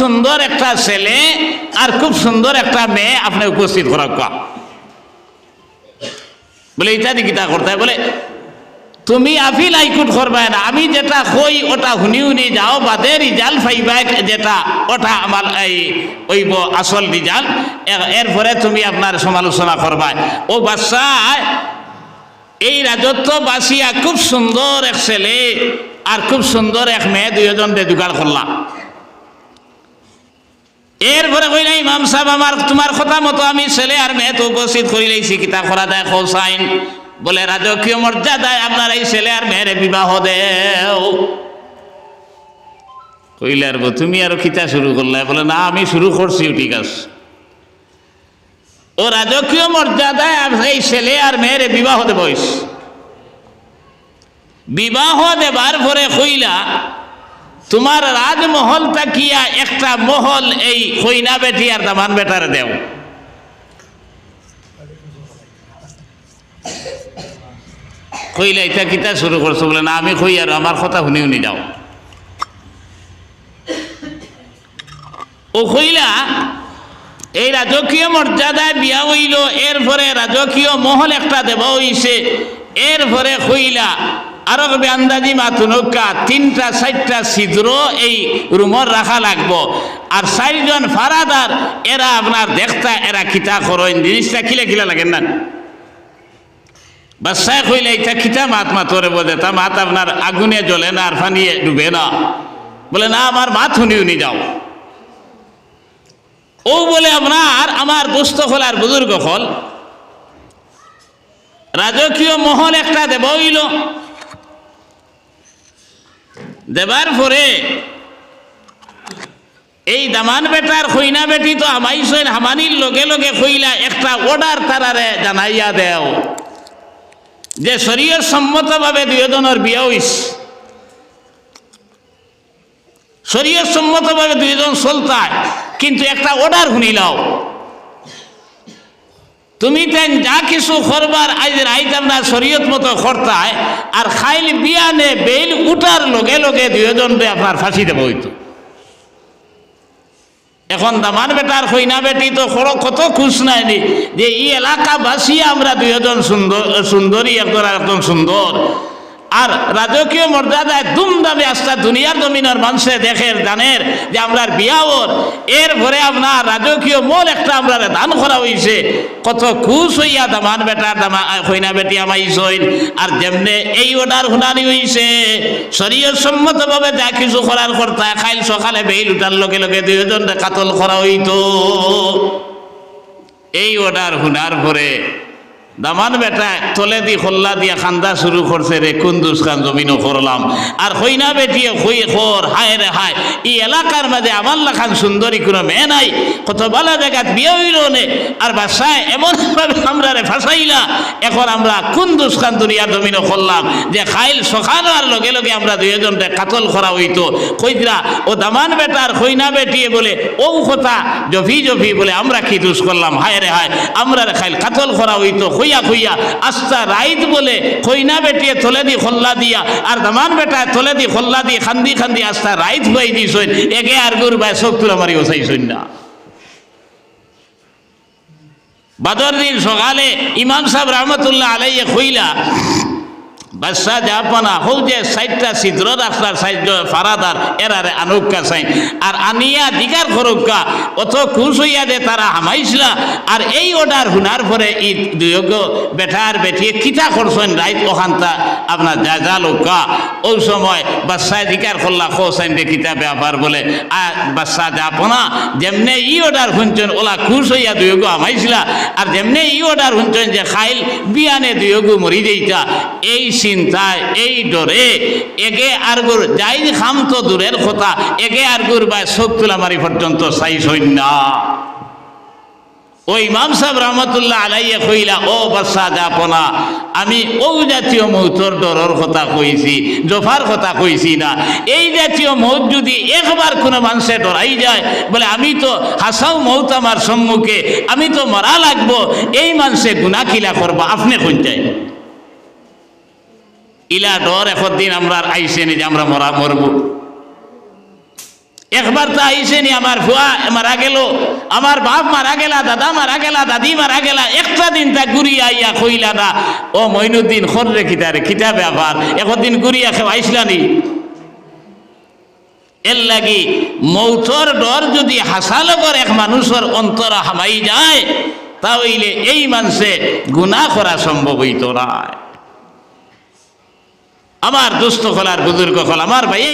সুন্দর একটা ছেলে আর খুব সুন্দর একটা মেয়ে আপনি উপস্থিত করা কা। বলে এটা দিকে তা করতে? বলে, তুমি আফিল আইকুট করবে না, আমি যেটা কই ওটা শুনি শুনি যাও বাদে রিজাল্ট পাইবা যেটা, ওটা আমার এই ওইব আসল রিজাল্ট এরপরে তুমি আপনার সমালোচনা করবা। ও বাচ্চা, এই রাজত্ব বাসিয়া খুব সুন্দর এক ছেলে আর খুব সুন্দর এক মেয়ে দুজন জোগাড় করলাম এরপরে কইলা ইমাম সাহেব আমার তোমার কথা মতো আমি ছেলে আর মেয়ে তো উপস্থিত করি লাইছি। কিতা করা দেয় হোসাইন বলে রাজকীয় মর্যাদায় আপনার এই ছেলে আর মেয়ের বিবাহ দেও। কইলে আর বউ, তুমি আরও কিতা শুরু করলে। বলে না আমি শুরু করছি ঠিক আছে ও রাজকীয় মর্যাদায় এই ছেলে আর মেয়ের বিবাহ দেবইস বিবাহ দেবার পরে কইলা তোমার রাজমহল তাকিয়া একটা মহল এই কইনা বেটি আর দামান বেটার দেও। কইলে এটা কিতা শুরু করছ? বলে, না, আমি কই আর আমার কথা শুনি শুনি যাও। ও কইলা, এই রাজকীয় মর্যাদায় বিয়া হইল, এরপরে রাজকীয় মহল একটা দেব হইছে, এরপরে কইলা আরও আন্দাজি মাতুনকা তিনটা, চারটা ছিদ্র এই রুমর রাখা লাগবো। আর চারজন ফারাদার এরা আপনার দেখতা এরা কিতা করেন জিনিসটা কিলে কিলা লাগেন না? বাচ্চায় কইলে এটা খিতা মাত মাতরে বোঝে তা মাত আপনার আগুনে জ্বলে না আর ফানিয়ে ডুবে না? বলে, না আমার মাত শুনি শুনি যাও ও বলে আপনার আমার দুস্থ হল আর বুজুর্গ হল। রাজকীয় মহল একটা দেব হইল দেবার পরে, এই দামান বেটার খইনা বেটি তো আমাইছেন হামানির লগে লগে কইলা একটা অর্ডার তারারে জানাইয়া দেও। যে শরীর সম্মতভাবে দুইজনের বিয়া হইস। শরীর সম্মতভাবে দুইজন চলতায়, কিন্তু একটা অর্ডার শুনিলাও তুমি তেন যা কিছু করবার আজ রাইত আপনার শরীয়ত মতো করতায়, আর খাইল বিয়ানে বেল উঠার লগে লগে দুইজন আপনার ফাঁসি দেব হইতো। এখন দামান বেটার হইনা বেটি তো খড় কত খুশ নাই নি, যে এই এলাকাবাসী আমরা দুইজন সুন্দর, সুন্দরী, একজন একজন সুন্দর। আর রাজকীয় মর্যাদায় দুমদামে আস্তা দুনিয়ার জমিনের মানুষে দেখে জানের যে আমরা বিয়াওর এর ভরে আপনার রাজকীয় মোল একটা আমরা দান করা হইছে। কত খুশ হইয়া দামান বেটার দামা হইনা বেটি আমাইছইন আর যেমনে এই অর্ডার শুনানি হইছে শরীয় সম্মতভাবে যা কিছু করার কর্তা খাইল সকালে বেইল উঠার লগে লগে দুইজন কাতল করা হইতো। এই অর্ডার শুনার পরে দামান বেটা তলে দি খোল্লা দিয়া খান্দা শুরু করছে রে কুন্দুস খান জমিনও করলাম। আর হইনা বেটিয়ে হই খর, হায় রে হায়, এই এলাকার মাঝে আমার লাখান সুন্দরী কোনো মেয়ে নাই। কত বালা জায়গাত বিয়ে হইল নে, আর বাসায় এমনভাবে আমরা রে ফাঁসাইলা, এখন আমরা কুন্দুস খান দুনিয়ার জমিনও করলাম। যে খাইল সখানো আর লগে লগে আমরা দুইজনটা কাতল করা হইতো। কইতরা, ও দামান বেটা বেটার হইনা বেটিয়ে বলে, ও কথা জফি জফি বলে আমরা কি দোষ করলাম? হায় রে হায়, আমরা রে খাইল কাতল করা হইতো খুইয়া খুইয়া আস্তা রাইত বলে খইনা বেটিয়ে থলে দি খোল্লা দিয়া আর দামান বেটায় থলে দি খোল্লা দি খান্দি খান্দি আস্তা রাইত হয়ে দিছইন একে আর গুর বাই চোখ তুলা মারি ওসাইছইন না। বাদর দিন সকালে ইমাম সাহেব রহমতুল্লাহ আলাইয়ে খুইলা বাদশাহ জাপানা হোক যে সাইটটা ছিদ্র রাস্তার সাইড ফারাদার, এরারে আনুকা সাইন আর আনিয়া দিকার খরক্কা অত খুশ হইয়া যে তারা হামাইছিলা। আর এই অর্ডার হুনার পরে ই দুয়োগ বেটার বেটিয়ে কিতা করছেন, রাইত ওখানটা আপনার যা যা লোকা। ওই সময় বাদশাহ দিকার করলা খো সাইন দে কিতা ব্যাপার বলে আর বাদশাহ জাপনা যেমনে ই অর্ডার শুনছেন, ওলা খুশ হইয়া দুয়োগ হামাইছিলা আর যেমনে ই অর্ডার শুনছেন যে খাইল, বিয়ানে দুয়োগ মরি দেইতা এই চিন্তায় এই ডরে, এগে আরগুর যাই খাম তো দূরের কথা, এগে আরগুর বা চোখ তোলা মারি পর্যন্ত চাই সৈন্য। ওই ইমাম সাহেব রহমতুল্লাহ আলাইয়ে কইলা, ও বাচ্চা যাপনা আমি ও জাতীয় মৌতর ডরর কথা কইছি, জফার কথা কইছি না। এই জাতীয় মৌত যদি একবার কোনো মানুষে ডরাই যায়, বলে আমি তো হাসাও মৌত আমার সম্মুখে, আমি তো মরা লাগবো, এই মানুষে গুণা করব, আপনি কোন চাই? ইলা ডর এখন দিন আমরা আইসে নি যে আমরা মরা মরব। একবার তো আইসে নি, আমার ভুয়া মারা গেল, আমার বাপ মারা গেলা, দাদা মারা গেলা, দাদি মারা গেলা, একটা দিন তা ঘুরিয়া আইয়া কইলা না, ও মইনুদ্দিন, খর রে খিতারে খিতা ব্যাপার একদিন ঘুরিয়া খেয়ে আইসলানি এর লাগি মৌতর ডর যদি হাসালগর এক মানুষের অন্তর হামাই যায় তাহলে এই মানুষে গুণা করা সম্ভব হইত না। আমার দুস্থ খোলার বুজুর্গ খোলা আমার ভাই